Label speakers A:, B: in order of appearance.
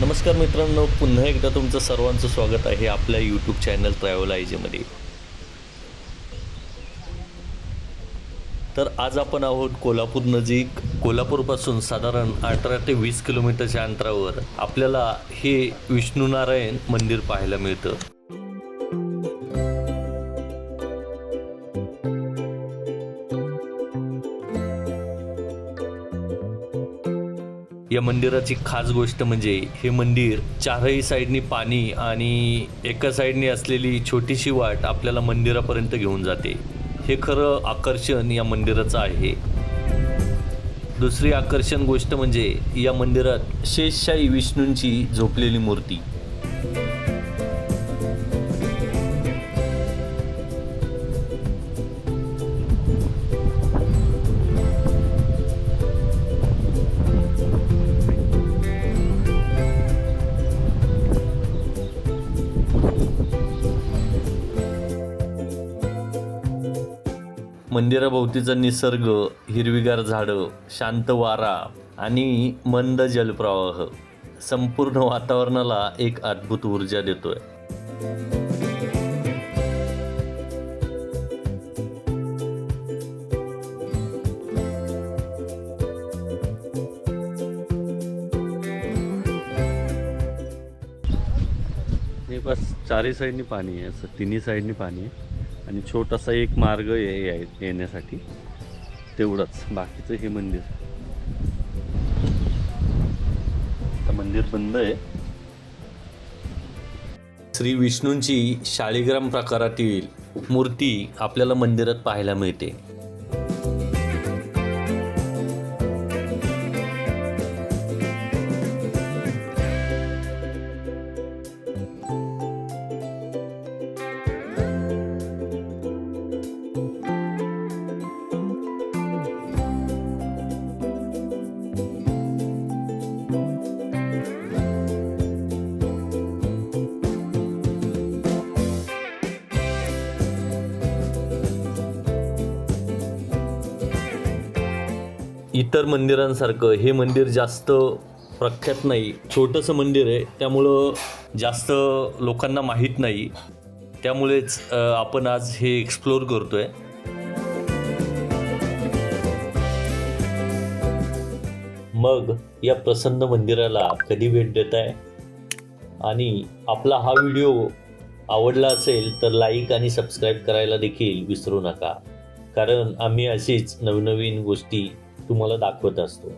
A: नमस्कार मित्रांनो पुन्हा एकदा तुमचं सर्वांचं स्वागत आहे आपल्या यूट्यूब चॅनल ट्रॅव्हल आयजीमध्ये तर आज आपण आहोत कोल्हापूर नजीक. कोल्हापूरपासून साधारण अठरा ते वीस किलोमीटरच्या अंतरावर आपल्याला हे विष्णुनारायण मंदिर पाहायला मिळतं. या मंदिराची खास गोष्ट म्हणजे हे मंदिर चारही साईडनी पाणी आणि एका साईडनी असलेली छोटीशी वाट आपल्याला मंदिरापर्यंत घेऊन जाते. हे खरं आकर्षण या मंदिराचं आहे. दुसरी आकर्षण गोष्ट म्हणजे या मंदिरात शेषशाही विष्णूंची झोपलेली मूर्ती. मंदिराभोवतीचा निसर्ग हिरवीगार झाडं शांत वारा आणि मंद जलप्रवाह संपूर्ण वातावरणाला एक अद्भुत ऊर्जा देतोय. हे बस चारही साईडनी पाणी आहे असं तिन्ही साईडनी पाणी आहे. आणि छोटासा एक मार्ग आहे या- येण्यासाठी तेवढंच. बाकीचं हे मंदिर. आता मंदिर बंद आहे. श्री विष्णूंची शाळीग्राम प्रकारातील मूर्ती आपल्याला मंदिरात पाहायला मिळते. इतर मंदिरांसारखं हे मंदिर जास्त प्रख्यात नाही. छोटंसं मंदिर आहे. त्यामुळं जास्त लोकांना माहीत नाही. त्यामुळेच आपण आज हे एक्सप्लोर आहे मग या प्रसन्न मंदिराला कधी भेट देत आहे आणि आपला हा व्हिडिओ आवडला असेल तर लाईक आणि सबस्क्राईब करायला देखील विसरू नका. कारण आम्ही अशीच नवनवीन गोष्टी तुम्हाला दाखवत असतो.